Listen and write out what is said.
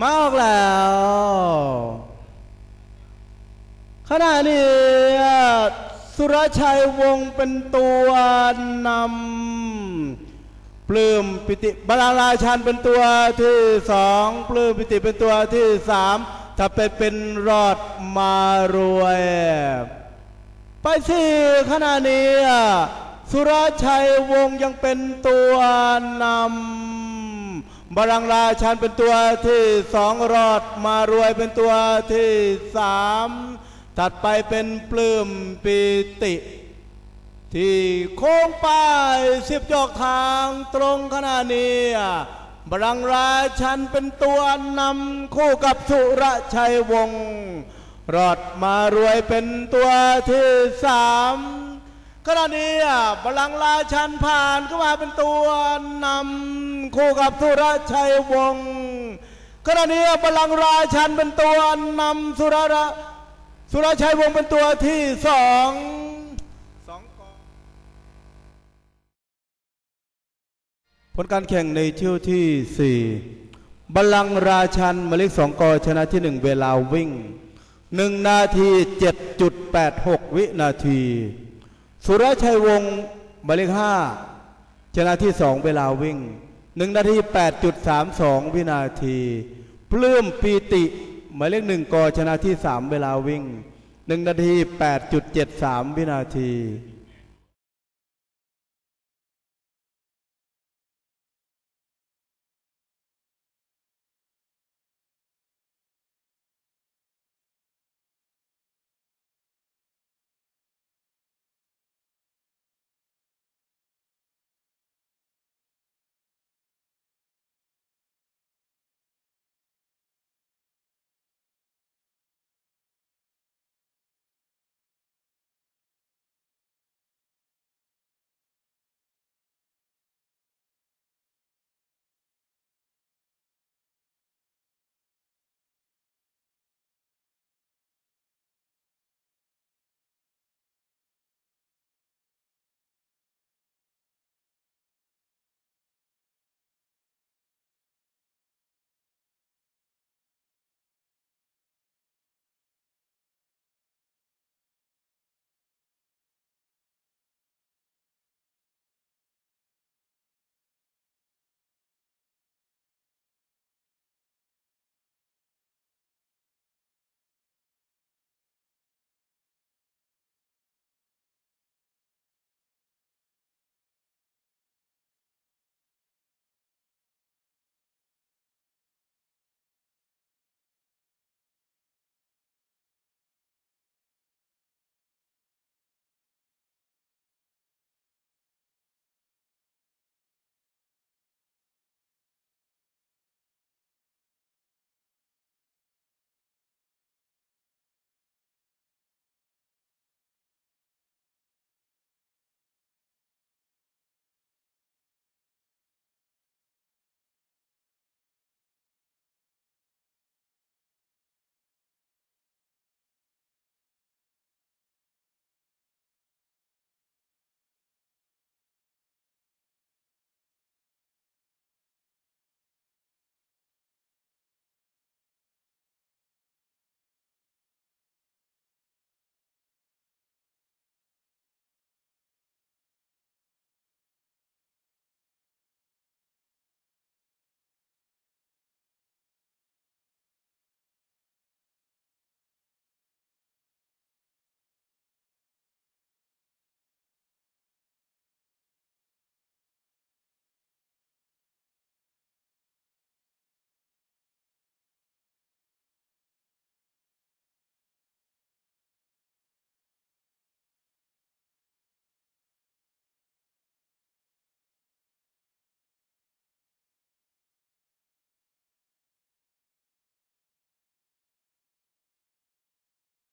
มาออกแล้วขณะนี้สุรชัยวงเป็นตัวนำปลื้มปิติบาลาราชันเป็นตัวที่สองปลื้มปิติเป็นตัวที่สามถ้าเป็นเป็นรอดมารวย ไปที่ขณะนี้ สุรชัยวงยังเป็นตัวนำ บาลังราชันเป็นตัวที่สองรอดมารวยเป็นตัวที่สามถัดไปเป็นปลื้มปิติ ที่โค้งไปสิบจอกทางตรงขณะนี้บาลังราชันเป็นตัวนำคู่กับสุรชัยวงศ์รอดมารวยเป็นตัวที่สามขณะนี้บาลังราชันผ่านเข้ามาเป็นตัวนำ คู่กับสุรชัยวงศ์ขณะนี้บาลังราชันเป็นตัวนำสุรระสุรชัยวงศ์เป็นตัวที่สองสองกองผลการแข่งในเที่ยวที่ 4บัลลังราชันหมายเลขสองกอชนะที่ 1 เวลาวิ่ง 1 นาที 7.86 วินาที สุรชัยวงศ์หมายเลข5ชนะที่ 2 เวลาวิ่ง หนึ่งนาที8.32วินาทีปลื้มปีติหมายเลขหนึ่งกอชนะที่3เวลาวิ่ง1นาที8.73วินาที